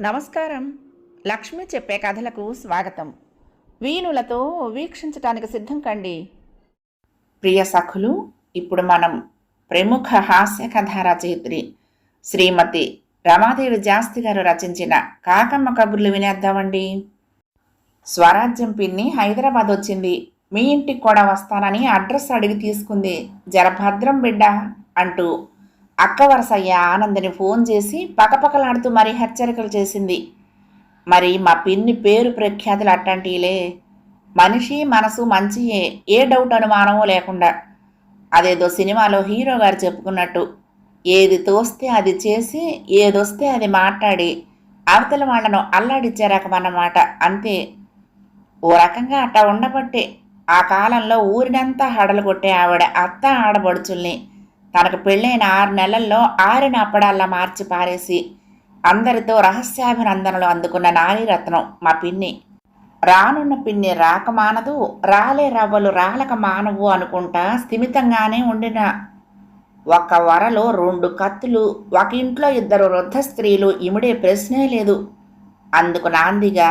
నమస్కారం. లక్ష్మి చెప్పే కథలకు స్వాగతం. వీణులతో వీక్షించటానికి సిద్ధం కండి. ప్రియ సఖులు ఇప్పుడు మనం ప్రముఖ హాస్య కథా రచయిత్రి శ్రీమతి రమాదేవి జాస్తి గారు రచించిన కాకమ్మ కబుర్లు వినేద్దామండి. స్వరాజ్యం పిన్ని హైదరాబాద్ వచ్చింది. మీ ఇంటికి కూడా వస్తానని అడ్రస్ అడిగి తీసుకుంది. జరభద్రం బిడ్డ అంటూ అక్క వరసయ్య ఆనందని ఫోన్ చేసి పకపకలాడుతూ మరీ హెచ్చరికలు చేసింది. మరి మా పిన్ని పేరు ప్రఖ్యాతులు అట్టంటిలే. మనిషి మనసు మంచియే ఏ డౌట్ అనుమానమూ లేకుండా. అదేదో సినిమాలో హీరో గారు చెప్పుకున్నట్టు ఏది తోస్తే అది చేసి ఏదొస్తే అది మాట్లాడి అవతల వాళ్ళను అల్లాడిచ్చారకమన్నమాట అంతే. ఓ రకంగా అట్టా ఉండబట్టే ఆ కాలంలో ఊరినంతా హడలు కొట్టే ఆవిడ అత్త ఆడబడుచుల్ని తనకు పెళ్ళైన ఆరు నెలల్లో ఆరిన అప్పడాల్లా మార్చి పారేసి అందరితో రహస్యాభినందనలు అందుకున్న నారీరత్నం మా పిన్ని. రానున్న పిన్ని రాక మానదు రాలే రవ్వలు రాలక మానవు అనుకుంటా స్థిమితంగానే ఉండిన ఒక వరలో రెండు కత్తులు ఒక ఇంట్లో ఇద్దరు వృద్ధ స్త్రీలు ఇమిడే ప్రశ్నే లేదు. అందుకు నాందిగా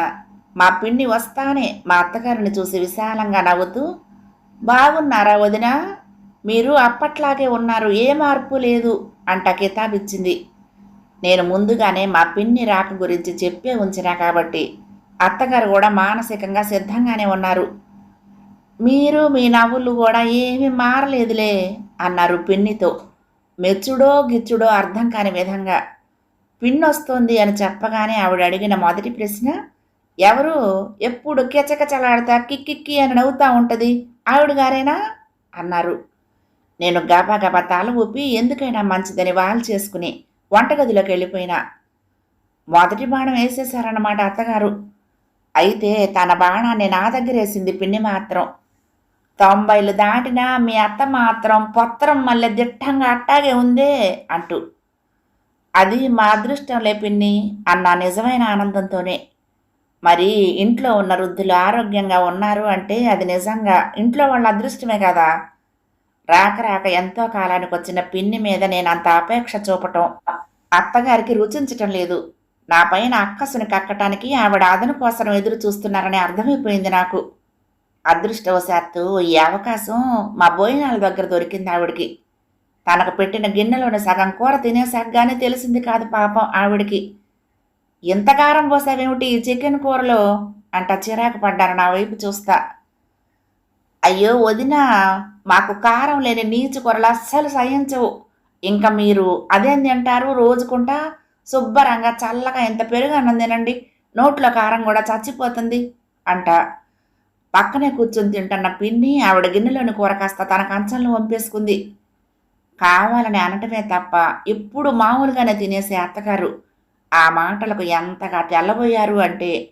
మా పిన్ని వస్తానే మా అత్తగారిని చూసి విశాలంగా నవ్వుతూ బాగున్నారా వదినా? మీరు అప్పట్లాగే ఉన్నారు ఏ మార్పు లేదు అంట కితాబిచ్చింది. నేను ముందుగానే మా పిన్ని రాక గురించి చెప్పే ఉంచినా కాబట్టి అత్తగారు కూడా మానసికంగా సిద్ధంగానే ఉన్నారు. మీరు మీ నవ్వులు కూడా ఏమీ మారలేదులే అన్నారు పిన్నితో. మెచ్చుడో గిచ్చుడో అర్థం కాని విధంగా. పిన్ వస్తోంది అని చెప్పగానే ఆవిడ అడిగిన మొదటి ప్రశ్న ఎవరు? ఎప్పుడు కెచకచలాడతా కిక్కిక్కి అని నవ్వుతూ ఉంటుంది ఆవిడ గారేనా? అన్నారు. నేను గబాగబా గబా తల ఊపి ఎందుకైనా మంచిదని వాల్ చేసుకుని వంటగదిలోకి వెళ్ళిపోయినా. మొదటి బాణం వేసేశారన్నమాట అత్తగారు. అయితే తన బాణాన్ని నా దగ్గర వేసింది పిన్ని మాత్రం. తొంభైలు దాటినా మీ అత్త మాత్రం పొత్తరం మళ్ళీ దిట్టంగా అట్టాగే ఉందే అంటూ. అది మా అదృష్టంలే పిన్ని అన్న నిజమైన ఆనందంతోనే. మరి ఇంట్లో ఉన్న వృద్ధులు ఆరోగ్యంగా ఉన్నారు అంటే అది నిజంగా ఇంట్లో వాళ్ళ అదృష్టమే కదా. రాక రాక ఎంతో కాలానికి వచ్చిన పిన్ని మీద నేను అంత అపేక్ష చూపటం అత్తగారికి రుచించటం లేదు. నా పైన అక్కసును కక్కటానికి ఆవిడ అదను కోసం ఎదురు చూస్తున్నారని అర్థమైపోయింది నాకు. అదృష్టవశాత్తు ఈ అవకాశం మా భోజనాల దగ్గర దొరికింది ఆవిడికి. తనకు పెట్టిన గిన్నెలోని సగం కూర తినేసాకగానే తెలిసింది కాదు పాపం ఆవిడికి. ఇంత కారం పోసావేమిటి? ఈ చికెన్ కూరలో? అంట చిరాకు పడ్డాను నా వైపు చూస్తా. అయ్యో వదినా మాకు కారం లేని నీచు కూరలు అస్సలు సహించవు. ఇంకా మీరు అదేం తింటారు రోజుకుంటా శుభ్రంగా చల్లగా ఎంత పెరుగు అన్నం తినండి నోట్లో కారం కూడా చచ్చిపోతుంది అంట. పక్కనే కూర్చొని తింటున్న పిన్ని ఆవిడ గిన్నెలోని కూర కాస్త తన కంచంలో వంపేసుకుంది. కావాలని అనటమే తప్ప ఎప్పుడు మామూలుగానే తినేసే అత్తగారు. ఆ మాటలకు ఎంతగా తెల్లబోయారు అంటే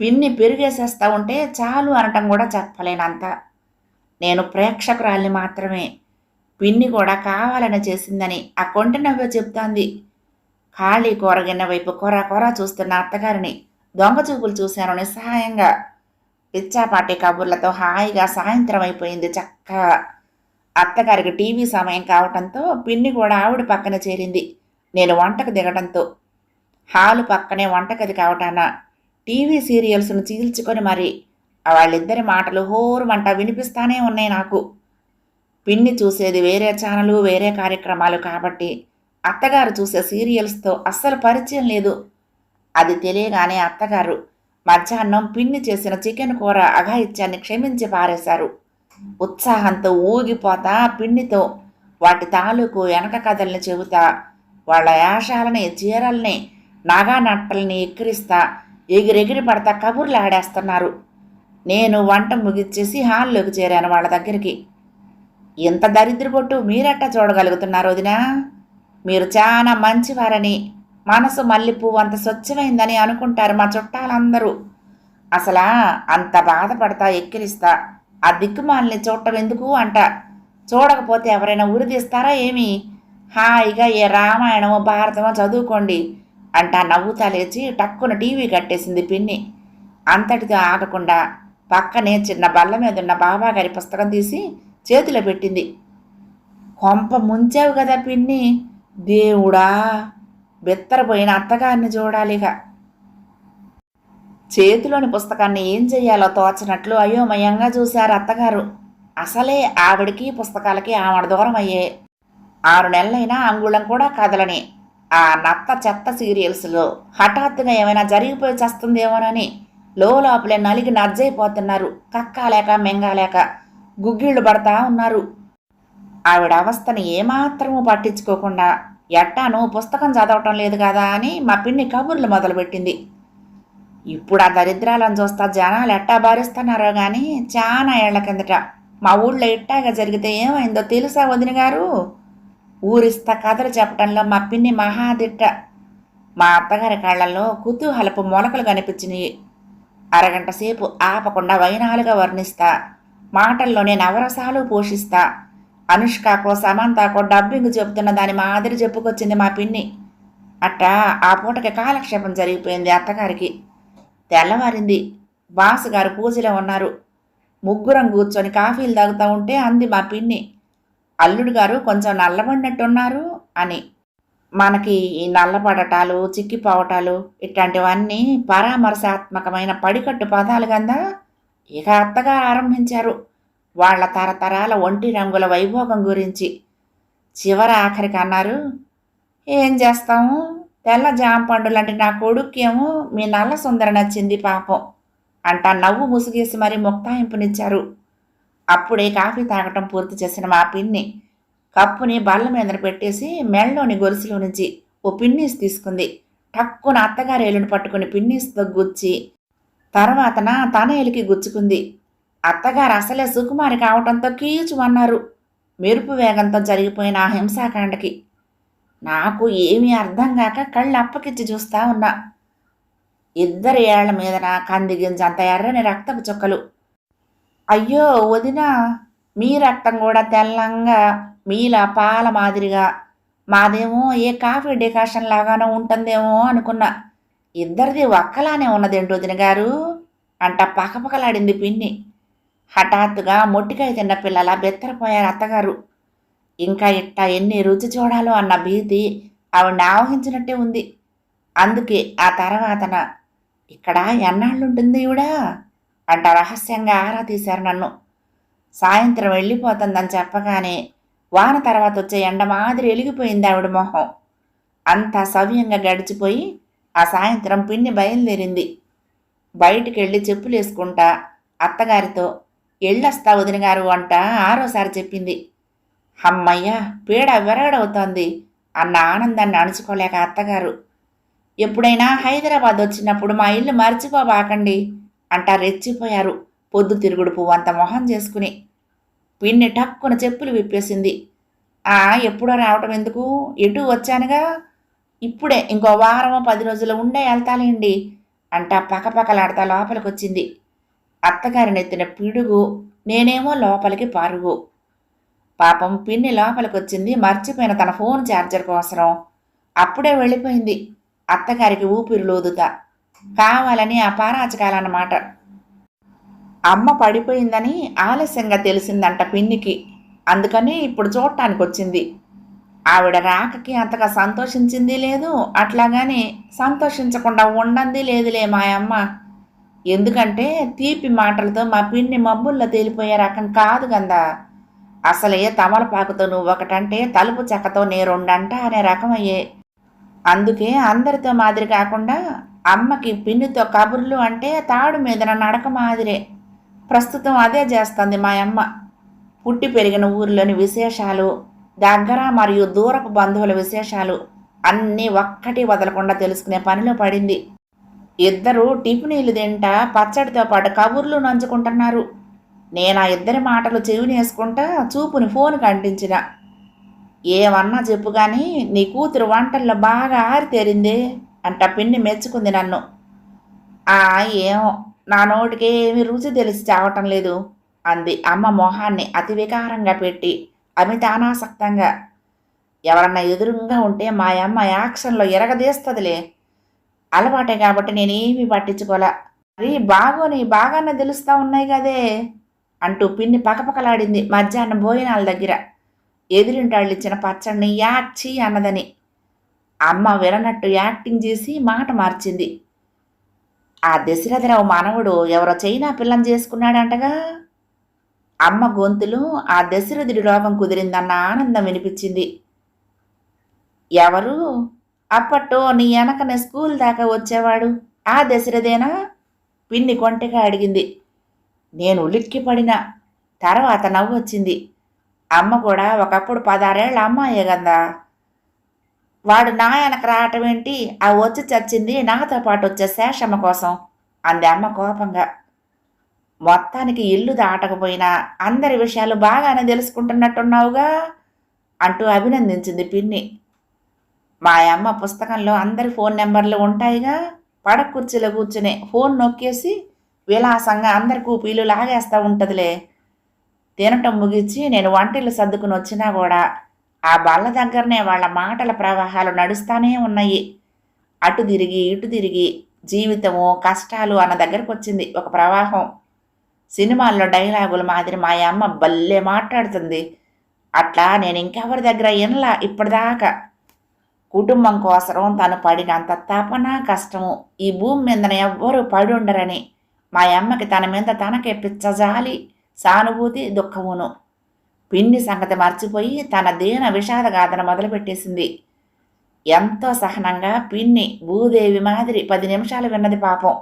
పిన్ని పెరిగేసేస్తా ఉంటే చాలు అనటం కూడా చెప్పలేనంత. నేను ప్రేక్షకురాల్ని మాత్రమే. పిన్ని కూడా కావాలని చేసిందని ఆ కొంటి నవ్వే చెప్తాంది. ఖాళీ కూరగిన్న వైపు కొర కొర చూస్తున్న అత్తగారిని దొంగ చూపులు చూశాను నిస్సహాయంగా. పిచ్చాపాటి కబుర్లతో హాయిగా సాయంత్రం అయిపోయింది చక్కగా అత్తగారికి టీవీ సమయం కావటంతో పిన్ని కూడా ఆవిడ పక్కన చేరింది. నేను వంటకు దిగటంతో. హాలు పక్కనే వంటగది కావటాన. టీవీ సీరియల్స్ను చీల్చుకొని మరి వాళ్ళిద్దరి మాటలు హోరుమంట వినిపిస్తానే ఉన్నాయి నాకు. పిన్ని చూసేది వేరే ఛానలు వేరే కార్యక్రమాలు కాబట్టి అత్తగారు చూసే సీరియల్స్తో అస్సలు పరిచయం లేదు. అది తెలియగానే అత్తగారు మధ్యాహ్నం పిన్ని చేసిన చికెన్ కూర అఘాయిత్యాన్ని క్షమించి పారేశారు. ఉత్సాహంతో ఊగిపోతా పిన్నితో వాటి తాలూకు వెనక కథల్ని చెబుతా వాళ్ళ యాషాలని చీరల్ని నాగా నట్టల్ని ఎక్కిరిస్తా ఎగిరెగిరి పడతా కబుర్లు ఆడేస్తున్నారు. నేను వంట ముగిచ్చేసి హాల్లోకి చేరాను వాళ్ళ దగ్గరికి. ఇంత దరిద్రపొట్టు మీరట్టా చూడగలుగుతున్నారు వదినా? మీరు చాలా మంచివారని మనసు మల్లెపువ్వు అంత స్వచ్ఛమైందని అనుకుంటారు మా చుట్టాలందరూ. అసలా అంత బాధపడతా ఎక్కిరిస్తా ఆ దిక్కుమాలని చూడటం ఎందుకు అంట. చూడకపోతే ఎవరైనా ఉరిదీస్తారా ఏమి? హాయిగా ఏ రామాయణమో భారతమో చదువుకోండి అంట నవ్వుతా లేచి టక్కున టీవీ కట్టేసింది పిన్ని. అంతటితో ఆగకుండా పక్కనే చిన్న బల్ల మీద ఉన్న బాబాగారి పుస్తకం తీసి చేతిలో పెట్టింది. కొంప ముంచావు కదా పిన్ని? దేవుడా! బిత్తరపోయిన అత్తగారిని చూడాలిక. చేతిలోని పుస్తకాన్ని ఏం చెయ్యాలో తోచనట్లు అయోమయంగా చూశారు అత్తగారు. అసలే ఆవిడికి పుస్తకాలకి ఆవిడ దూరం అయ్యే. ఆరు నెలలైనా అంగుళం కూడా కదలని. ఆ నత్త చెత్త సీరియల్స్లో హఠాత్తుగా ఏమైనా జరిగిపోయి చేస్తుందేమోనని లోపలే నలిగి నజ్జైపోతున్నారు కక్కాలేక మెంగాలేక గుగ్గిళ్ళు పడతా ఉన్నారు. ఆవిడ అవస్థను ఏమాత్రము పట్టించుకోకుండా ఎట్టాను పుస్తకం చదవటం లేదు కదా అని మా పిన్ని కబుర్లు మొదలుపెట్టింది. ఇప్పుడు ఆ దరిద్రాలను చూస్తా జనాలు ఎట్టా భారిస్తున్నారో కానీ చాలా ఏళ్ళ కిందట మా ఊళ్ళో ఇట్టాగా జరిగితే ఏమైందో తెలుసా వదిన గారు? ఊరిస్తా కథలు చెప్పడంలో మా పిన్ని మహాదిట్ట. మా అత్తగారి కళ్ళల్లో కుతూహలపు మొలకలు కనిపించినాయి. అరగంట సేపు ఆపకుండా వైనాలుగా వర్ణిస్తా. మాటల్లోనే నవరసాలు పోషిస్తా. అనుష్కకో సమంతకో డబ్బింగ్ చెబుతున్న దాని మాదిరి చెప్పుకొచ్చింది మా పిన్ని. అట్టా ఆ పూటకి కాలక్షేపం జరిగిపోయింది అత్తగారికి. తెల్లవారింది. బాసుగారు పూజలో ఉన్నారు. ముగ్గురం కూర్చొని కాఫీలు తాగుతూ ఉంటే అంది మా పిన్ని. అల్లుడు గారు కొంచెం నల్లబడినట్టున్నారు అని. మనకి ఈ నల్లబడటాలు చిక్కిపోవటాలు ఇట్లాంటివన్నీ పరామర్శాత్మకమైన పడికట్టు పదాలు కదా ఇక అత్తగా ఆరంభించారు. వాళ్ళ తరతరాల ఒంటి రంగుల వైభోగం గురించి చివర ఆఖరికి అన్నారు ఏం చేస్తాము తెల్ల జాంపండు లాంటి నా కొడుక్కేమో మీ నల్ల సుందర నచ్చింది పాపం అంటా నవ్వు ముసుగేసి మరీ ముక్తాయింపునిచ్చారు. అప్పుడే కాఫీ తాగటం పూర్తి చేసిన మా పిన్ని కప్పుని బల్ల మీద పెట్టేసి మెళ్ళలోని గొలుసులో నుంచి ఓ పిన్నీస్ తీసుకుంది. టక్కున అత్తగారి ఏలుని పట్టుకుని పిన్నీస్తో గుచ్చి తర్వాతన తన ఎలికి గుచ్చుకుంది. అత్తగారు అసలే సుకుమారి కావటంతో కీచుమన్నారు. మెరుపు వేగంతో జరిగిపోయిన ఆ హింసాకాండకి నాకు ఏమీ అర్థం కాక కళ్ళు అప్పకిచ్చి చూస్తా ఉన్నా. ఇద్దరి ఏళ్ళ మీదన కంది గింజ అంత ఎర్రని రక్తపు చుక్కలు. అయ్యో వదిన మీ రక్తం కూడా తెల్లంగా మీలా పాల మాదిరిగా మాదేమో ఏ కాఫీ డికాషన్ లాగానో ఉంటుందేమో అనుకున్నా. ఇద్దరిది ఒక్కలానే ఉన్నదేంటి వదిన గారు అంట పకపకలాడింది పిన్ని. హఠాత్తుగా మొట్టికాయ తిన్న పిల్లల బెత్తరపోయారు అత్తగారు. ఇంకా ఇట్టా ఎన్ని రుచి చూడాలో అన్న భీతి ఆవిడని ఆవహించినట్టే ఉంది. అందుకే ఆ తర్వాతన ఇక్కడ ఎన్నాళ్ళుంటుంది ఈవిడా? అంట రహస్యంగా ఆరా తీశారు నన్ను. సాయంత్రం వెళ్ళిపోతుందని చెప్పగానే వాన తర్వాత వచ్చే ఎండ మాదిరి వెలిగిపోయింది ఆవిడ మొహం. అంతా సవ్యంగా గడిచిపోయి ఆ సాయంత్రం పిన్ని బయలుదేరింది. బయటికి వెళ్ళి చెప్పులు వేసుకుంటా అత్తగారితో ఎళ్ళొస్తా వదిన గారు అంట ఆరోసారి చెప్పింది. అమ్మయ్య పీడ విరగడవుతోంది అన్న ఆనందాన్ని అణుచుకోలేక అత్తగారు. ఎప్పుడైనా హైదరాబాద్ వచ్చినప్పుడు మా ఇల్లు మర్చిపోబాకండి అంటా రెచ్చిపోయారు పొద్దు తిరుగుడు పువ్వు అంత మొహం చేసుకుని. పిన్ని టక్కున చెప్పులు విప్పేసింది. ఆ ఎప్పుడో రావటం ఎందుకు? ఎటు వచ్చానుగా? ఇప్పుడే ఇంకో వారమో పది రోజులు ఉండే వెళ్తాలేండి అంటా పకపకలాడతా లోపలికొచ్చింది. అత్తగారినెత్తిన అత్తగారి నెత్తిన పిడుగు నేనేమో లోపలికి పరుగు. పాపం పిన్ని లోపలికి వచ్చింది మర్చిపోయిన తన ఫోన్ ఛార్జర్ కోసరం. అప్పుడే వెళ్ళిపోయింది. అత్తగారికి ఊపిరి లోదుతా కావాలని ఆ పారాచకాలన్నమాట అమ్మ పడిపోయిందని ఆలస్యంగా తెలిసిందంట పిన్నికి. అందుకని ఇప్పుడు చూడటానికి వచ్చింది ఆవిడ రాకకి అంతగా సంతోషించింది లేదు. అట్లాగానే సంతోషించకుండా ఉండంది లేదులే మా అమ్మ ఎందుకంటే తీపి మాటలతో మా పిన్ని మబ్బుల్లో తేలిపోయే రకం కాదు కదా అసలే తమలపాకుతో నువ్వు ఒకటంటే తలుపు చెక్కతో నే రెండంట అనే రకమయ్యే. అందుకే అందరితో మాదిరి కాకుండా అమ్మకి పిన్నితో కబుర్లు అంటే తాడు మీద నడక మాదిరే. ప్రస్తుతం అదే చేస్తుంది మా అమ్మ. పుట్టి పెరిగిన ఊరిలోని విశేషాలు దగ్గర మరియు దూరపు బంధువుల విశేషాలు అన్నీ ఒక్కటి వదలకుండా తెలుసుకునే పనిలో పడింది. ఇద్దరు టిఫినీలు తింటా పచ్చడితో పాటు కబుర్లు నంచుకుంటున్నారు. నేను ఆ ఇద్దరి మాటలు చెవినేసుకుంటా చూపుని ఫోన్కి అంటించిన ఏమన్నా చెప్పు కానీ నీ కూతురు వంటల్లో బాగా ఆరితేరింది అంట పిన్ని మెచ్చుకుంది నన్ను. ఆ ఏమో నా నోటికి ఏమి రుచి తెలిసి చావటం లేదు అంది అమ్మ మొహాన్ని అతి వికారంగా పెట్టి అమితానాసక్తంగా. ఎవరన్నా ఎదురుగా ఉంటే మా అమ్మ యాక్షన్లో ఎరగదీస్తుందిలే. అలవాటే కాబట్టి నేనేమీ పట్టించుకోలే. మరి బాగోని బాగానే తెలుస్తూ ఉన్నాయి కదే అంటూ పిన్ని పకపకలాడింది మధ్యాహ్నం భోజనాల దగ్గర. ఎదిరింటాళ్ళు ఇచ్చిన పచ్చడిని యాక్చి అన్నదని. అమ్మ విననట్టు యాక్టింగ్ చేసి మాట మార్చింది. ఆ దశరథరావు మనవడు ఎవరో చైనా పిల్లం చేసుకున్నాడంటగా? అమ్మ గొంతులు ఆ దశరథుడి రోగం కుదిరిందన్న ఆనందం వినిపించింది. ఎవరు? అప్పట్లో నీ వెనకనే స్కూల్ దాకా వచ్చేవాడు. ఆ దశరథేనా? పిన్ని కొంటగా అడిగింది. నేను ఉలిక్కిపడిన తర్వాత నవ్వు వచ్చింది అమ్మ కూడా ఒకప్పుడు పదారేళ్ళ అమ్మాయే కదా వాడు నా వెనక రావటం ఏంటి? ఆ వచ్చి చచ్చింది నాతో పాటు వచ్చే శేషమ్మ కోసం అంది అమ్మ కోపంగా. మొత్తానికి ఇల్లు దాటకపోయినా అందరి విషయాలు బాగానే తెలుసుకుంటున్నట్టున్నావుగా అంటూ అభినందించింది పిన్ని. మా అమ్మ పుస్తకంలో అందరి ఫోన్ నెంబర్లు ఉంటాయిగా? పడక కుర్చీలో కూర్చుని ఫోన్ నొక్కేసి విలాసంగా అందరి కూపీలు లాగేస్తూ ఉంటుందిలే. తినటం ముగించి నేను వంటిల్లు సర్దుకుని వచ్చినా కూడా ఆ బల్ల దగ్గరనే వాళ్ళ మాటల ప్రవాహాలు నడుస్తానే ఉన్నాయి. అటు తిరిగి ఇటు తిరిగి జీవితము కష్టాలు అన్న దగ్గరకు వచ్చింది ఒక ప్రవాహం. సినిమాల్లో డైలాగుల మాదిరి మా అమ్మ భలే మాట్లాడుతుంది. అట్లా నేను ఇంకెవరి దగ్గర వినలా ఇప్పటిదాకా. కుటుంబం కోసరం తను పడినంత తపన కష్టము. ఈ భూమి మీద ఎవ్వరూ పడి ఉండరని మా అమ్మకి తన మీద తనకే పిచ్చజాలి సానుభూతి దుఃఖమును. పిన్ని సంగతి మర్చిపోయి తన దీన విషాదగాథను మొదలుపెట్టేసింది. ఎంతో సహనంగా పిన్ని భూదేవి మాదిరి పది నిమిషాలు విన్నది పాపం.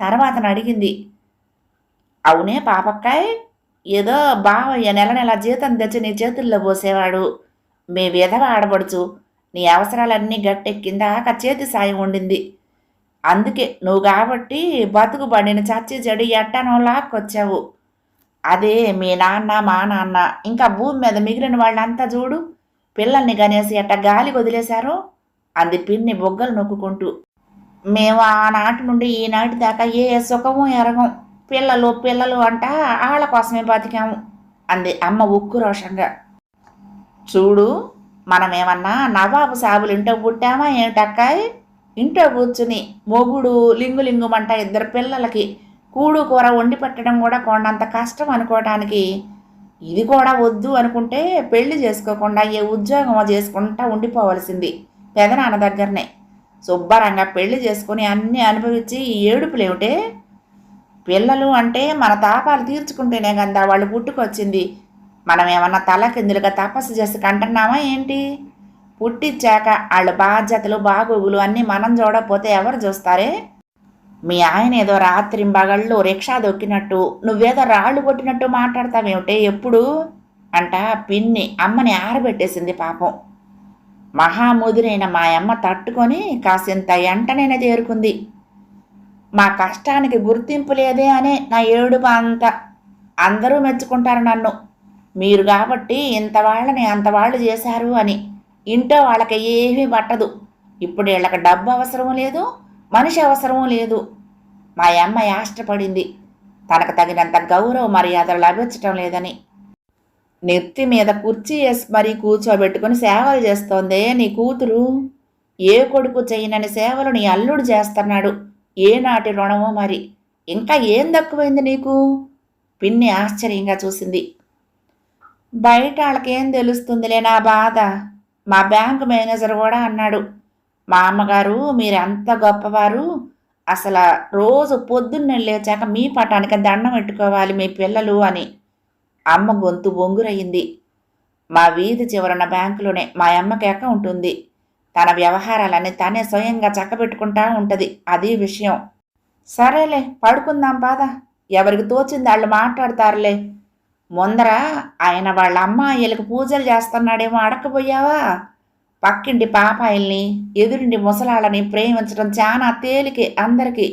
తర్వాత అడిగింది అవునే పాపక్కాయ్ ఏదో బావయ్య నెల నెల జీతం తెచ్చి నీ చేతుల్లో పోసేవాడు. మీ విధవ ఆడబడుచు నీ అవసరాలన్నీ గట్టెక్కిందాక చేతి సాయం ఉండింది. అందుకే నువ్వు కాబట్టి బతుకు బండిని చచ్చి చెడు ఎట్టనో లాక్కొచ్చావు. అదే మీ నాన్న మా నాన్న ఇంకా భూమి మీద మిగిలిన వాళ్ళంతా చూడు పిల్లల్ని గనేసి ఎట్ట గాలి వదిలేశారో అంది పిన్ని బొగ్గలు నొక్కుంటూ మేము ఆనాటి నుండి ఈనాటి దాకా ఏ సుఖము ఎరగం. పిల్లలు పిల్లలు అంట ఆళ్ళ కోసమే బతికాము అంది అమ్మ ఉక్కు రోషంగా చూడు మనమేమన్నా నవాబు సాబులు ఇంట్లో పుట్టామా ఏమిటక్కాయ్? ఇంట్లో కూర్చుని మొగుడు లింగు లింగుమంట ఇద్దరు పిల్లలకి కూడు కూర వండి పెట్టడం కూడా కొండంత కష్టం అనుకోవటానికి. ఇది కూడా వద్దు అనుకుంటే పెళ్ళి చేసుకోకుండా ఏ ఉద్యోగం చేసుకుంటా ఉండిపోవలసింది పెదనాన్న దగ్గరనే. శుభ్రంగా పెళ్ళి చేసుకుని అన్నీ అనుభవించి ఈ ఏడుపులేమిటే పిల్లలు అంటే మన తాపాలు తీర్చుకుంటేనే కదా వాళ్ళు పుట్టుకొచ్చింది. మనం ఏమన్నా తల కిందులుగా తపస్సు చేసి కంటున్నామా ఏంటి? పుట్టిచ్చాక వాళ్ళ బాధ్యతలు బాగోగులు అన్నీ మనం చూడకపోతే ఎవరు చూస్తారే? మీ ఆయన ఏదో రాత్రింబగళ్ళు రిక్షా దొక్కినట్టు నువ్వేదో రాళ్ళు కొట్టినట్టు మాట్లాడతావేమిటే ఎప్పుడు? అంట పిన్ని అమ్మని ఆరబెట్టేసింది పాపం. మహాముదురైన మా అమ్మ తట్టుకొని కాసింత ఎంటనైనా చేరుకుంది. మా కష్టానికి గుర్తింపు లేదే అనే నా ఏడుపు అంత. అందరూ మెచ్చుకుంటారు నన్ను. మీరు కాబట్టి ఇంత వాళ్ళని అంత వాళ్ళు చేశారు అని. ఇంట్లో వాళ్ళకి ఏమీ పట్టదు. ఇప్పుడు వీళ్ళకి డబ్బు అవసరం లేదు మనిషి అవసరం లేదు. మా అమ్మ యాష్టపడింది తనకు తగినంత గౌరవ మర్యాదలు లభించటం లేదని. నెత్తి మీద కుర్చీ వేసి మరీ కూర్చోబెట్టుకుని సేవలు చేస్తోందే నీ కూతురు. ఏ కొడుకు చేయనని సేవలు నీ అల్లుడు చేస్తున్నాడు. ఏనాటి రుణమో మరి. ఇంకా ఏం తక్కువైంది నీకు? పిన్ని ఆశ్చర్యంగా చూసింది. బయట వాళ్ళకేం తెలుస్తుందిలే నా బాధ? మా బ్యాంక్ మేనేజర్ కూడా అన్నాడు. మా అమ్మగారు మీరెంత గొప్పవారు. అసలు రోజు పొద్దున్నే లేచాక మీ పటానికి దండం పెట్టుకోవాలి మీ పిల్లలు అని అమ్మ గొంతు బొంగురయ్యింది మా వీధి చివరన బ్యాంకులోనే మా అమ్మకి అకౌంట్ ఉంది. తన వ్యవహారాలన్నీ తనే స్వయంగా చక్కబెట్టుకుంటా ఉంటుంది. అది విషయం. సరేలే పడుకుందాం బాధ ఎవరికి తోచింది వాళ్ళు మాట్లాడతారులే. ముందర ఆయన వాళ్ళ అమ్మాయిలకు పూజలు చేస్తున్నాడేమో అడకపోయావా పక్కింటి పాపాయిల్ని ఎదురింటి ముసలాళ్ళని ప్రేమించడం చాలా తేలికే అందరికీ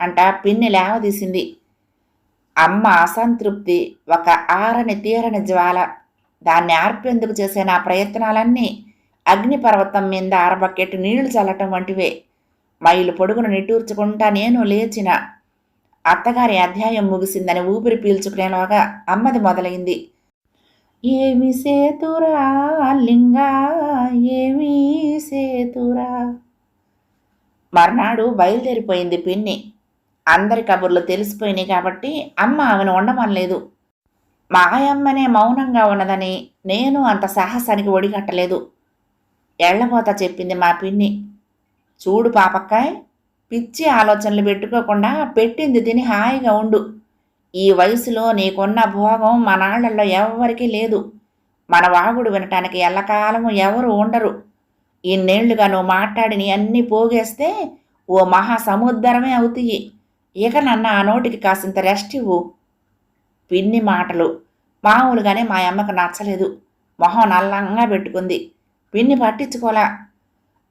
అంట పిన్ని లేవదీసింది. అమ్మ అసంతృప్తి ఒక ఆరని తీరని జ్వాల. దాన్ని ఆర్పేందుకు చేసే నా ప్రయత్నాలన్నీ అగ్నిపర్వతం మీద అరబకెట్టు నీళ్ళు చల్లటం వంటివే. మైలు పొడుగును నిట్టూర్చుకుంటా నేను లేచిన అత్తగారి అధ్యాయం ముగిసిందని ఊపిరి పీల్చుకునేలాగా అమ్మది మొదలైంది. ఏమి సేతురా లింగా ఏమి సేతురా? మర్నాడు బయలుదేరిపోయింది పిన్ని. అందరి కబుర్లు తెలిసిపోయినాయి కాబట్టి అమ్మ ఆమెను ఉండమనలేదు. మాయమ్మనే మౌనంగా ఉన్నదని నేను అంత సాహసానికి ఒడిగట్టలేదు. ఎళ్ళబోత చెప్పింది మా పిన్ని. చూడు పాపక్కాయ్ పిచ్చి ఆలోచనలు పెట్టుకోకుండా పెట్టింది తిని హాయిగా ఉండు. ఈ వయసులో నీకున్న భోగం మనాళ్ళలో ఎవరికీ లేదు. మన వాగుడు వినటానికి ఎల్లకాలము ఎవరు ఉండరు. ఇన్నేళ్ళుగా నువ్వు మాట్లాడిని అన్నీ పోగేస్తే ఓ మహాసముద్రమే అవుతాయి. ఇక నన్న ఆ నోటికి కాసింత రెస్ట్ ఇవ్వు. పిన్ని మాటలు. మామూలుగానే మా అమ్మకు నచ్చలేదు. మొహం నల్లంగా పెట్టుకుంది. పిన్ని పట్టించుకోలా.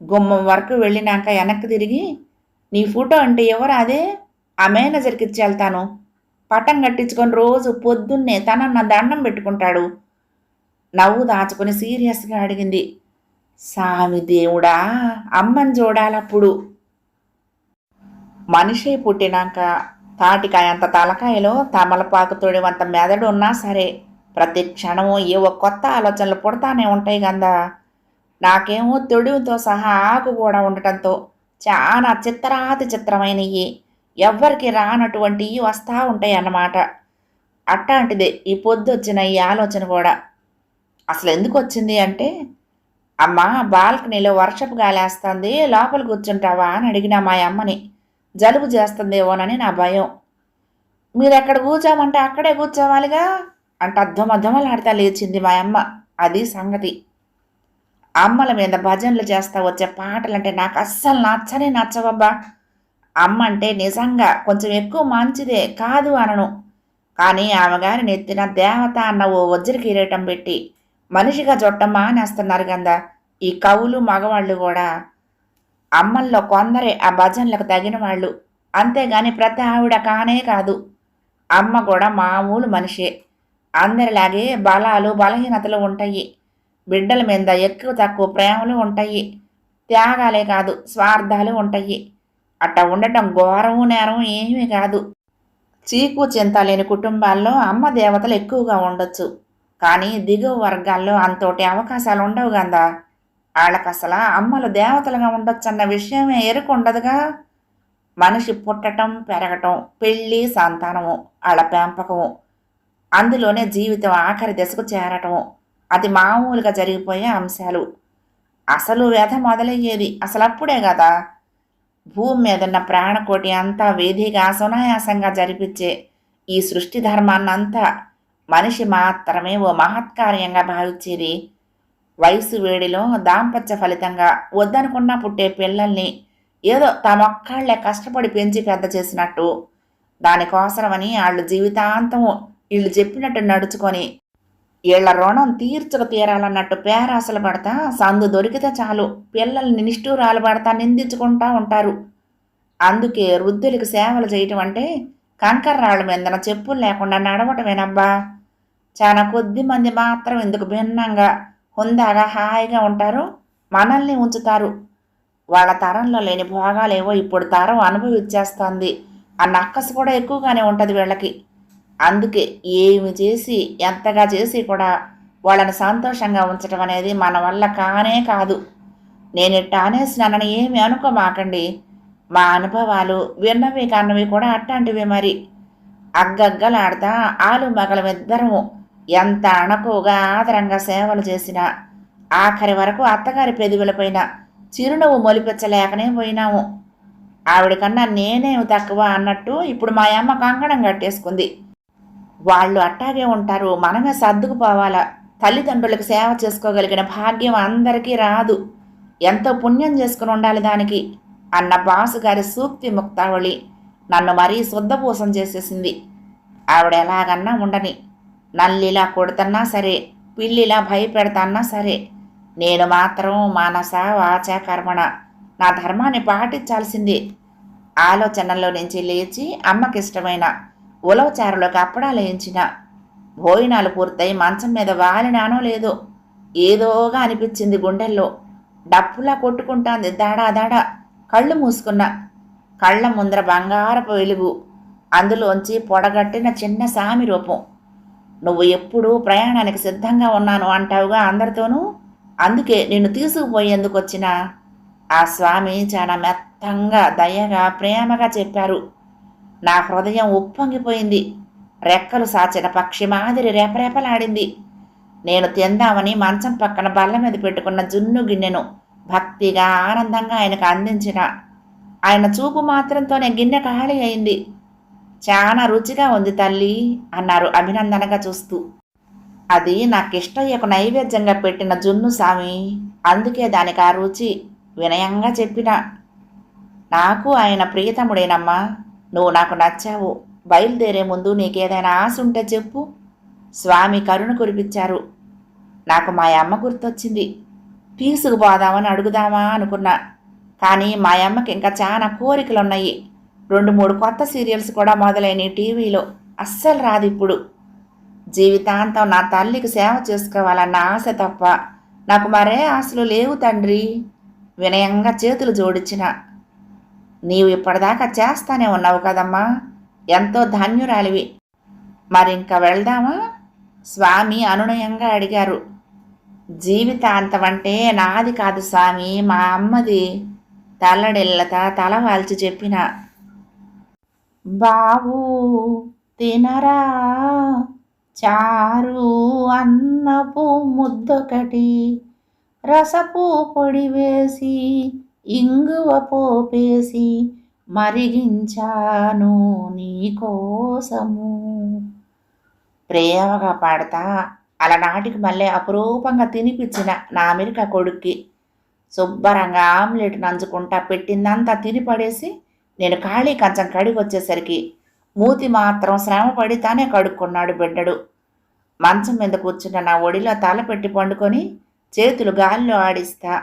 గుమ్మం వరకు వెళ్ళినాక వెనక్కి తిరిగి నీ ఫోటో అంటే ఎవరు అదే? ఆ మేనేజర్కి ఇచ్చి వెళ్తాను. పటం కట్టించుకొని రోజు పొద్దున్నే తనన్న దండం పెట్టుకుంటాడు. నవ్వు దాచుకొని సీరియస్గా అడిగింది సామి దేవుడా అమ్మని చూడాలప్పుడు. మనిషి పుట్టినాక తాటికాయ అంత తలకాయలో తమలపాకు తొడివంత మెదడు ఉన్నా సరే ప్రతి క్షణము ఏవో కొత్త ఆలోచనలు పుడతానే ఉంటాయి కదా నాకేమో తొడివితో సహా ఆకు కూడా ఉండటంతో చాలా చిత్రాతి చిత్రమైనవి ఎవ్వరికి రానటువంటివి వస్తూ ఉంటాయి అన్నమాట. అట్లాంటిదే ఈ పొద్దు వచ్చిన ఈ ఆలోచన కూడా. అసలు ఎందుకు వచ్చింది అంటే అమ్మ బాల్కనీలో వర్షపు గాలేస్తుంది లోపల కూర్చుంటావా అని అడిగిన మా అమ్మని జలుబు చేస్తుందేమోనని నా భయం. మీరు ఎక్కడ కూర్చోమంటే అక్కడే కూర్చోవాలిగా అంటే అద్దం అద్దమలాడితే లేచింది మా అమ్మ. అది సంగతి. అమ్మల మీద భజనలు చేస్తా వచ్చే పాటలంటే నాకు అస్సలు నచ్చనే నచ్చవబ్బా. అమ్మ అంటే నిజంగా కొంచెం ఎక్కువ మంచిదే కాదు అనను. కానీ ఆమెగారి నెత్తిన దేవత అన్న ఓ వజ్ర కిరీటం పెట్టి మనిషిగా జొట్టం మానేస్తున్నారు గందా ఈ కవులు మగవాళ్ళు కూడా. అమ్మల్లో కొందరే ఆ భజనలకు తగిన వాళ్ళు. అంతేగాని ప్రతి ఆవిడ కానే కాదు. అమ్మ కూడా మామూలు మనిషే. అందరిలాగే బలాలు బలహీనతలు ఉంటాయి. బిడ్డల మీద ఎక్కువ తక్కువ ప్రేమలు ఉంటాయి. త్యాగాలే కాదు స్వార్థాలు ఉంటాయి. అట్ట ఉండటం ఘోరము నేరం ఏమీ కాదు. చీకు చింత లేని కుటుంబాల్లో అమ్మ దేవతలు ఎక్కువగా ఉండొచ్చు. కానీ దిగువ వర్గాల్లో అంతోటి అవకాశాలు ఉండవు గందా. వాళ్ళకి అసలు అమ్మలు దేవతలుగా ఉండొచ్చన్న విషయమే ఎరుకుండదుగా. మనిషి పుట్టటం పెరగటం పెళ్ళి సంతానము వాళ్ళ పెంపకము అందులోనే జీవితం ఆఖరి దశకు చేరటము అది మామూలుగా జరిగిపోయే అంశాలు. అసలు వ్యధ మొదలయ్యేది అసలు అప్పుడే కదా భూమి మీదున్న ప్రాణకోటి అంతా వేదిగా సునాయాసంగా జరిపించే ఈ సృష్టి ధర్మాన్నంతా మనిషి మాత్రమే ఓ మహత్కార్యంగా భావించేది. వయసు వేడిలో దాంపత్య ఫలితంగా వద్దనుకున్నా పుట్టే పిల్లల్ని ఏదో తమొక్కళ్ళే కష్టపడి పెంచి పెద్ద చేసినట్టు. దానికోసమని వాళ్ళు జీవితాంతం వీళ్ళు చెప్పినట్టు నడుచుకొని వీళ్ళ రుణం తీర్చక తీరాలన్నట్టు పేరాసలు పడతా సందు దొరికితే చాలు. పిల్లల్ని నిష్ఠూరాలు పడతా నిందించుకుంటా ఉంటారు. అందుకే వృద్ధులకు సేవలు చేయటం అంటే కంకర్రాళ్ళ మీదన చెప్పులు లేకుండా నడవటమేనబ్బా. చాలా కొద్ది మంది మాత్రం ఇందుకు భిన్నంగా హుందాగా హాయిగా ఉంటారు. మనల్ని ఉంచుతారు. వాళ్ళ తరంలో లేని భోగాలేవో ఇప్పుడు తరం అనుభవించేస్తుంది. అన్న అక్కసు కూడా ఎక్కువగానే ఉంటుంది వీళ్ళకి. అందుకే ఏమి చేసి ఎంతగా చేసి కూడా వాళ్ళని సంతోషంగా ఉంచడం అనేది మన వల్ల కానే కాదు. నేను ఇట్టానేసినానని ఏమి అనుకోమాకండి. మా అనుభవాలు విన్నవి కన్నవి కూడా అట్లాంటివి మరి. అగ్గగ్గలాడతా ఆలు మగలమిద్దరము ఎంత అణకువగా ఆదరంగా సేవలు చేసినా ఆఖరి వరకు అత్తగారి పెదవులపైన చిరునవ్వు మొలిపించలేకనే పోయినాము. ఆవిడకన్నా నేనేమి తక్కువ అన్నట్టు ఇప్పుడు మా అమ్మ కంకణం కట్టేసుకుంది. వాళ్ళు అట్టాగే ఉంటారు. మనమే సర్దుకుపోవాలా? తల్లిదండ్రులకు సేవ చేసుకోగలిగిన భాగ్యం అందరికీ రాదు. ఎంతో పుణ్యం చేసుకుని ఉండాలి దానికి అన్న బాసు గారి సూక్తి ముక్తావళి నన్ను మరీ శుద్ధపూసం చేసేసింది. ఆవిడ ఎలాగన్నా ఉండని నల్లిలా కొడుతన్నా సరే పిల్లిలా భయపెడతాన్నా సరే నేను మాత్రం మానస వాచ కర్మణ నా ధర్మాన్ని పాటించాల్సింది. ఆలోచనల్లో నుంచి లేచి అమ్మకిష్టమైన ఉలవచారులకు అప్పడాలేయించిన భోజనాలు పూర్తయి మంచం మీద వాలినానో లేదో ఏదోగా అనిపించింది గుండెల్లో. డప్పులా కొట్టుకుంటాంది దాడా దాడా. కళ్ళు మూసుకున్న. కళ్ళ ముందర బంగారపు వెలుగు. అందులోంచి పొడగట్టిన చిన్న సామి రూపం. నువ్వు ఎప్పుడూ ప్రయాణానికి సిద్ధంగా ఉన్నాను అంటావుగా అందరితోనూ. అందుకే నిన్ను తీసుకుపోయేందుకు వచ్చిన ఆ స్వామి చాలా మెత్తంగా దయగా ప్రేమగా చెప్పారు. నా హృదయం ఉప్పొంగిపోయింది. రెక్కలు సాచిన పక్షి మాదిరి రేపరేపలాడింది. నేను తిందామని మంచం పక్కన బల్ల మీద పెట్టుకున్న జున్ను గిన్నెను భక్తిగా ఆనందంగా ఆయనకు అందించిన. ఆయన చూపు మాత్రంతోనే గిన్నె ఖాళీ అయింది. చాలా రుచిగా ఉంది తల్లి అన్నారు అభినందనగా చూస్తూ. అది నాకిష్టయ్యకు నైవేద్యంగా పెట్టిన జున్ను సామి అందుకే దానికి ఆ రుచి వినయంగా చెప్పిన. నాకు ఆయన ప్రియతముడేనమ్మా. నువ్వు నాకు నచ్చావు. బయలుదేరే ముందు నీకేదైనా ఆశ ఉంటే చెప్పు. స్వామి కరుణ కురిపించారు. నాకు మా అమ్మ గుర్తొచ్చింది. తీసుకుపోదామని అడుగుదామా అనుకున్నా. కానీ మా అమ్మకి ఇంకా చాలా కోరికలు ఉన్నాయి రెండు మూడు కొత్త సీరియల్స్ కూడా మొదలైనవి టీవీలో. అస్సలు రాదు ఇప్పుడు. జీవితాంతం నా తల్లికి సేవ చేసుకోవాలన్న ఆశ తప్ప నాకు మరే ఆశలు లేవు తండ్రి. వినయంగా చేతులు జోడించిన. నీవు ఇప్పటిదాకా చేస్తానే ఉన్నావు కదమ్మా. ఎంతో ధాన్యురాలివి. మరింక వెళ్దామా? స్వామి అనునయంగా అడిగారు. జీవితాంతం అంటే నాది కాదు స్వామి మా అమ్మది. తల్లడిల్లత తల వాల్చి చెప్పిన. బావు తినరా? చారు అన్నపు ముద్దొకటి. రసపు పొడి వేసి ఇంగువ పోపేసి మరిగించాను నీకోసము. ప్రేమగా పాడతా అలనాటికి మళ్ళీ అపురూపంగా తినిపించిన నా అమెరికా కొడుక్కి శుభ్రంగా ఆమ్లెట్ నంచుకుంటా పెట్టిందంతా తిని పడేసి నేను ఖాళీ కంచం కడిగి వచ్చేసరికి మూతి మాత్రం శ్రమ పడితానే కడుక్కున్నాడు బిడ్డడు. మంచం మీద కూర్చున్న నా ఒడిలో తల పెట్టి పండుకొని చేతులు గాల్లో ఆడిస్తా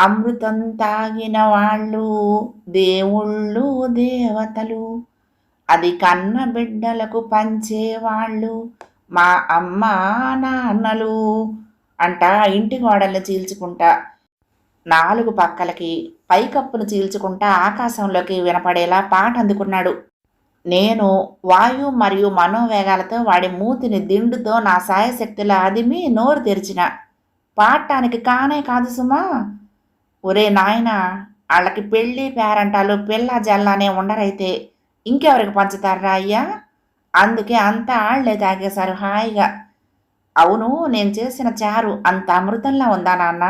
అమృతం తాగిన వాళ్ళు దేవుళ్ళు దేవతలు. అది కన్న బిడ్డలకు పంచేవాళ్ళు మా అమ్మ నాన్నలు అంట ఇంటి గోడల్ని చీల్చుకుంటా. నాలుగు పక్కలకి పైకప్పును చీల్చుకుంటా ఆకాశంలోకి వినపడేలా పాట అందుకున్నాడు. నేను వాయు మరియు మనోవేగాలతో వాడి మూతిని దిండుతో నా సాయశక్తుల అదిమి నోరు తెరిచిన. పాడటానికి కానే కాదు సుమా ఒరే నాయనా వాళ్ళకి పెళ్ళి పేరంటాలు పిల్ల జల్లానే ఉండరైతే ఇంకెవరికి పంచుతారా అయ్యా? అందుకే అంతా ఆళ్ళే తాగేశారు హాయిగా. అవును నేను చేసిన చారు అంత అమృతంలా ఉందా నాన్న?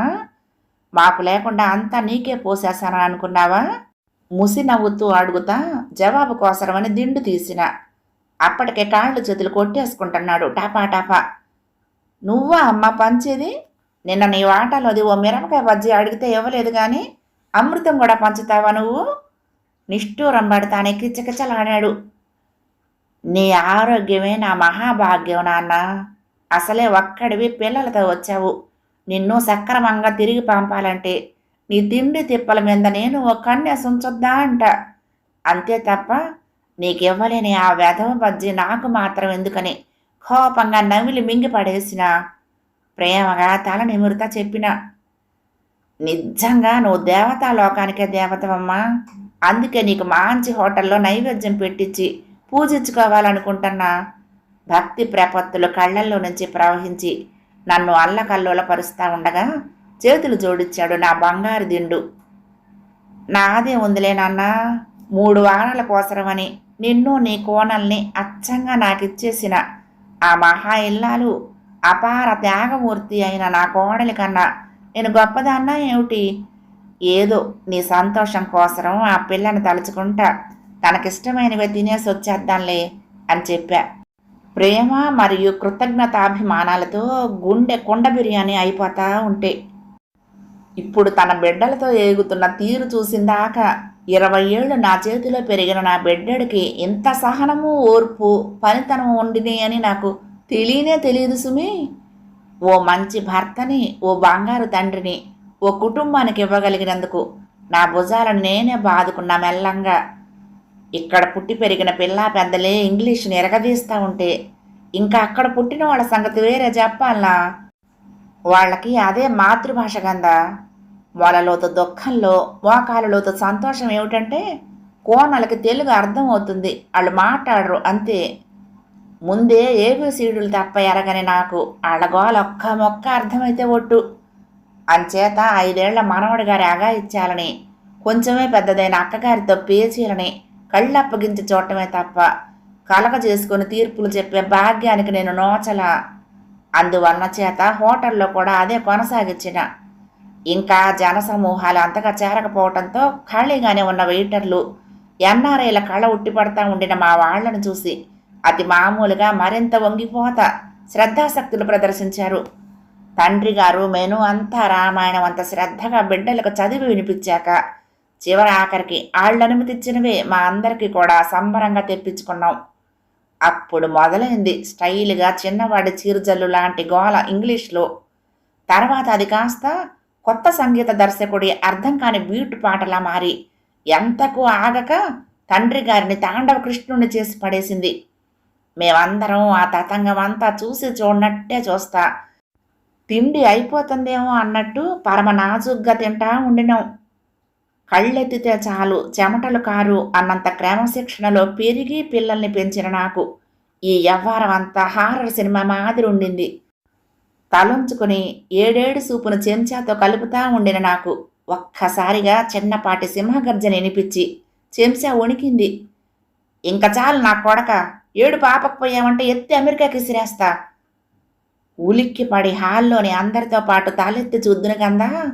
మాకు లేకుండా అంతా నీకే పోసేసానా అనుకున్నావా? ముసి నవ్వుతూ అడుగుతా జవాబు కోసరమని దిండు తీసిన. అప్పటికే కాళ్ళు చేతులు కొట్టేసుకుంటున్నాడు టాపా టాపా. నువ్వా అమ్మ పంచేది? నిన్న నీ వాటాలోది ఓ మిరపకాయ బజ్జీ అడిగితే ఇవ్వలేదు కానీ అమృతం కూడా పంచుతావా నువ్వు? నిష్ఠూరం పడతానే కిచకిచలాడాడు. నీ ఆరోగ్యమే నా మహాభాగ్యం నాన్న. అసలే ఒక్కడివి పిల్లలతో వచ్చావు. నిన్ను సక్రమంగా తిరిగి పంపాలంటే నీ తిండి తిప్పల మీద నేను ఓ కన్య సుంచొద్దా అంట. అంతే తప్ప నీకివ్వలేని ఆ వెధవ బజ్జి నాకు మాత్రం ఎందుకని కోపంగా నవిలి మింగి పడేసినా ప్రేమగా తల నిమురుతా చెప్పిన. నిజంగా నువ్వు దేవతా లోకానికే దేవతవమ్మా. అందుకే నీకు మంచి హోటల్లో నైవేద్యం పెట్టించి పూజించుకోవాలనుకుంటున్నా. భక్తి ప్రపత్తులు కళ్ళల్లో నుంచి ప్రవహించి నన్ను అల్లకల్లోలపరుస్తా ఉండగా చేతులు జోడించాడు నా బంగారు దిండు. నాదే ఉందిలే నాన్న మూడు వారాల కోసరమని నిన్ను నీ కోనల్ని అచ్చంగా నాకిచ్చేసిన ఆ మహా ఇల్లాలు అపార త్యాగమూర్తి అయిన నా కోడలి కన్నా నేను గొప్పదాన్నా ఏమిటి? ఏదో నీ సంతోషం కోసరం ఆ పిల్లని తలుచుకుంటా. తనకిష్టమైనవి తినేసి వచ్చేద్దాంలే అని చెప్పా. ప్రేమ మరియు కృతజ్ఞతాభిమానాలతో గుండె కొండ బిర్యానీ అయిపోతా ఉంటే. ఇప్పుడు తన బిడ్డలతో ఏగుతున్న తీరు చూసిందాక ఇరవై ఏళ్ళు నా చేతిలో పెరిగిన నా బిడ్డడికి ఇంత సహనము ఓర్పు పనితనం ఉండిని అని నాకు తెలియనే తెలియదు సుమి. ఓ మంచి భర్తని ఓ బంగారు తండ్రిని ఓ కుటుంబానికి ఇవ్వగలిగినందుకు నా భుజాలను నేనే బాదుకున్నా మెల్లంగా. ఇక్కడ పుట్టి పెరిగిన పిల్ల పెద్దలే ఇంగ్లీష్ని ఎరగదీస్తూ ఉంటే ఇంకా అక్కడ పుట్టిన వాళ్ళ సంగతి వేరే చెప్పాలనా? వాళ్ళకి అదే మాతృభాష కందా వాళ్ళలోత దుఃఖంలో మోకాలలోత సంతోషం ఏమిటంటే కోనలకి తెలుగు అర్థం అవుతుంది వాళ్ళు మాట్లాడరు అంతే. ముందే ఏబిసీడులు తప్ప ఎరగని నాకు వాళ్ళ ఒక్క మొక్క అర్థమైతే ఒట్టు. అంచేత ఐదేళ్ళ మనవడి గారి ఆగా ఇచ్చాలని కొంచెమే పెద్దదైన అక్కగారితో పేచీలని కళ్ళప్పగించి చూడటమే తప్ప కలగ చేసుకుని తీర్పులు చెప్పే భాగ్యానికి నేను నోచలా. అందువలన చేత హోటల్లో కూడా అదే కొనసాగించిన. ఇంకా జనసమూహాలు అంతగా చేరకపోవడంతో ఖాళీగానే ఉన్న వెయిటర్లు ఎన్ఆర్ఐల కళ ఉట్టిపడతా ఉండిన మా వాళ్ళను చూసి అతి మామూలుగా మరింత వంగిపోత శ్రద్ధాశక్తులు ప్రదర్శించారు. తండ్రి గారు మెను అంతా రామాయణం అంత శ్రద్ధగా బిడ్డలకు చదివి వినిపించాక చివరి ఆఖరికి ఆళ్ళనుమతిచ్చినవే మా అందరికీ కూడా సంబరంగా తెప్పించుకున్నాం. అప్పుడు మొదలైంది స్టైల్గా చిన్నవాడి చీర్జల్లు లాంటి గోల ఇంగ్లీష్లో. తర్వాత అది కాస్త కొత్త సంగీత దర్శకుడి అర్థం కాని బీట్ పాటలా మారి ఎంతకు ఆగక తండ్రి గారిని తాండవ కృష్ణుణ్ణి చేసి పడేసింది. మేమందరం ఆ తతంగం అంతా చూసి చూడనట్టే చూస్తా. తిండి అయిపోతుందేమో అన్నట్టు పరమ నాజుగ్గా తింటా ఉండినాం. కళ్ళెత్తితే చాలు చెమటలు కారు అన్నంత క్రమశిక్షణలో పెరిగి పిల్లల్ని పెంచిన నాకు. ఈ వ్యవహారం అంతా హారర్ సినిమా మాదిరి ఉండింది. తలంచుకుని ఏడేడు సూపును చెంచాతో కలుపుతా ఉండిన నాకు. ఒక్కసారిగా చిన్నపాటి సింహగర్జన వినిపించి చెంచా వణికింది. ఇంక చాలు నా కొడక ఏడు పాపకపోయామంటే ఎత్తి అమెరికాకి విసిరేస్తా ఉలిక్కి పడి హాల్లోని అందరితో పాటు తలెత్తి చూద్దును కందా.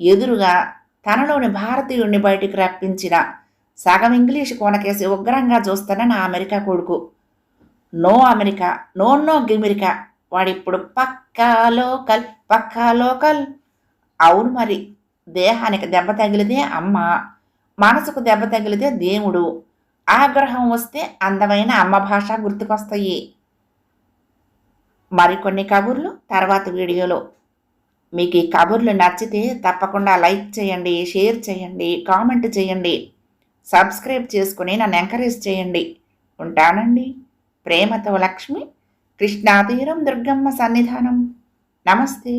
ఎదురుగా తనలోని భారతీయుణ్ణి బయటికి రప్పించిన సగం ఇంగ్లీష్ కొనకేసి ఉగ్రంగా చూస్తున్న నా అమెరికా కొడుకు. నో అమెరికా నో నో గిమిరికా. వాడిప్పుడు పక్కా లోకల్ పక్కా లోకల్. అవును మరి దేహానికి దెబ్బ తగిలితే అమ్మ మనసుకు దెబ్బ తగిలితే దేవుడు. ఆగ్రహం వస్తే అందమైన అమ్మ భాష గుర్తుకొస్తాయి. మరికొన్ని కబుర్లు తర్వాత వీడియోలో. మీకు ఈ కబుర్లు నచ్చితే తప్పకుండా లైక్ చేయండి షేర్ చేయండి కామెంట్ చేయండి. సబ్స్క్రైబ్ చేసుకుని నన్ను ఎంకరేజ్ చేయండి. ఉంటానండి. ప్రేమతో లక్ష్మి కృష్ణాతీరం దుర్గమ్మ సన్నిధానం. నమస్తే.